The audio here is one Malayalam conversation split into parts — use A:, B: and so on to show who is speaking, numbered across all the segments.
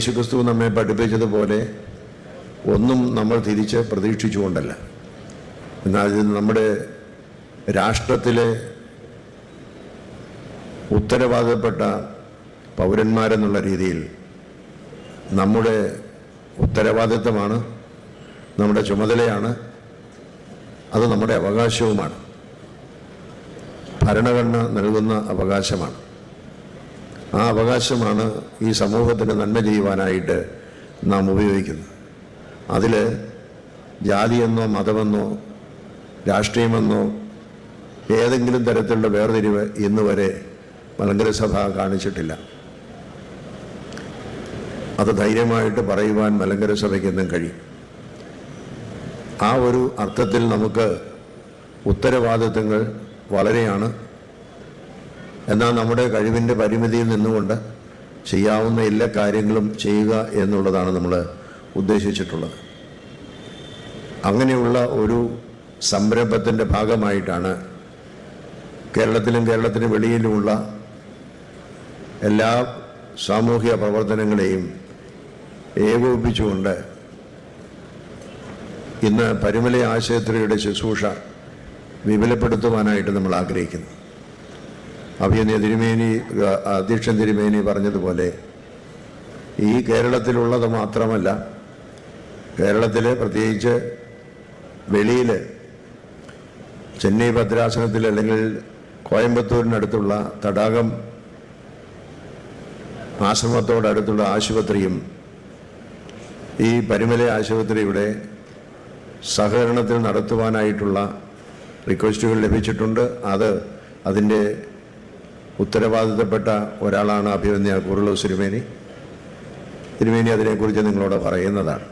A: യേശു ക്രിസ്തു നമ്മെ പഠിപ്പിച്ചതുപോലെ ഒന്നും നമ്മൾ തിരിച്ച് പ്രതീക്ഷിച്ചുകൊണ്ടല്ല. എന്നാൽ ഇത് നമ്മുടെ രാഷ്ട്രത്തിലെ ഉത്തരവാദപ്പെട്ട പൗരന്മാരെന്നുള്ള രീതിയിൽ നമ്മുടെ ഉത്തരവാദിത്തമാണ് നമ്മുടെ ചുമതലയാണ് അത് നമ്മുടെ അവകാശവുമാണ്. ഭരണഘടന നൽകുന്ന അവകാശമാണ്. ആ അവകാശമാണ് ഈ സമൂഹത്തിന് നന്മ ചെയ്യുവാനായിട്ട് നാം ഉപയോഗിക്കുന്നത്. അതിൽ ജാതിയെന്നോ മതമെന്നോ രാഷ്ട്രീയമെന്നോ ഏതെങ്കിലും തരത്തിലുള്ള വേർതിരിവ് ഇന്ന് വരെ മലങ്കര സഭ കാണിച്ചിട്ടില്ല. അത് ധൈര്യമായിട്ട് പറയുവാൻ മലങ്കര സഭയ്ക്ക് എന്നും കഴിയും. ആ ഒരു അർത്ഥത്തിൽ നമുക്ക് ഉത്തരവാദിത്തങ്ങൾ വളരെയാണ് എന്നാൽ നമ്മുടെ കഴിവിന്റെ പരിമിതിയിൽ നിന്നുകൊണ്ട് ചെയ്യാവുന്ന എല്ലാ കാര്യങ്ങളും ചെയ്യുക എന്നുള്ളതാണ് നമ്മൾ ഉദ്ദേശിച്ചിട്ടുള്ളത്. അങ്ങനെയുള്ള ഒരു സംരംഭത്തിന്റെ ഭാഗമായിട്ടാണ് കേരളത്തിലും കേരളത്തിന് വെളിയിലുമുള്ള എല്ലാ സാമൂഹിക പ്രവർത്തനങ്ങളെയും ഏകോപിപ്പിച്ചുകൊണ്ട് ഇന്ന് പരിമല ആശുപത്രിയുടെ ശുശ്രൂഷ വിപുലപ്പെടുത്തുവാനായിട്ട് നമ്മൾ ആഗ്രഹിക്കുന്നു. അഭിയന്യ തിരുമേനി അധ്യക്ഷൻ തിരുമേനി പറഞ്ഞതുപോലെ ഈ കേരളത്തിലുള്ളത് മാത്രമല്ല കേരളത്തിൽ പ്രത്യേകിച്ച് വെളിയിൽ ചെന്നൈ ഭദ്രാസനത്തിൽ അല്ലെങ്കിൽ കോയമ്പത്തൂരിനടുത്തുള്ള തടാകം ആശ്രമത്തോടടുത്തുള്ള ആശുപത്രിയും ഈ പരിമല ആശുപത്രിയുടെ സഹകരണത്തിൽ നടത്തുവാനായിട്ടുള്ള റിക്വസ്റ്റുകൾ ലഭിച്ചിട്ടുണ്ട്. അത് അതിന്റെ ഉത്തരവാദിത്തപ്പെട്ട ഒരാളാണ് അഭിമന്യ കുറുളു സിരുമേനി തിരുമേനി അതിനെക്കുറിച്ച് നിങ്ങളോട് പറയുന്നതാണ്.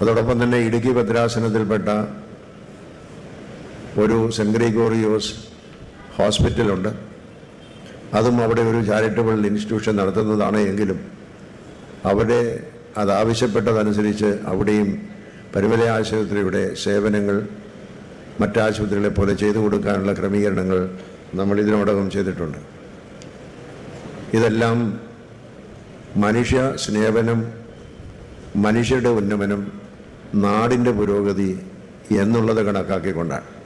A: അതോടൊപ്പം തന്നെ ഇടുക്കി ഭദ്രാസനത്തിൽപ്പെട്ട ഒരു സെന്റ് ഹോസ്പിറ്റലുണ്ട്. അതും അവിടെ ഒരു ചാരിറ്റബിൾ ഇൻസ്റ്റിറ്റ്യൂഷൻ നടത്തുന്നതാണ് എങ്കിലും അവിടെ അതാവശ്യപ്പെട്ടതനുസരിച്ച് അവിടെയും പരിമല ആശുപത്രിയുടെ സേവനങ്ങൾ മറ്റാശുപത്രികളെ പോലെ ചെയ്തു കൊടുക്കാനുള്ള ക്രമീകരണങ്ങൾ നമ്മൾ ഇതിനോടകം ചെയ്തിട്ടുണ്ട്. ഇതെല്ലാം മനുഷ്യ സ്നേഹനം മനുഷ്യരുടെ ഉന്നമനം നാടിന്റെ പുരോഗതി എന്നുള്ളത് കണക്കാക്കിക്കൊണ്ടാണ്.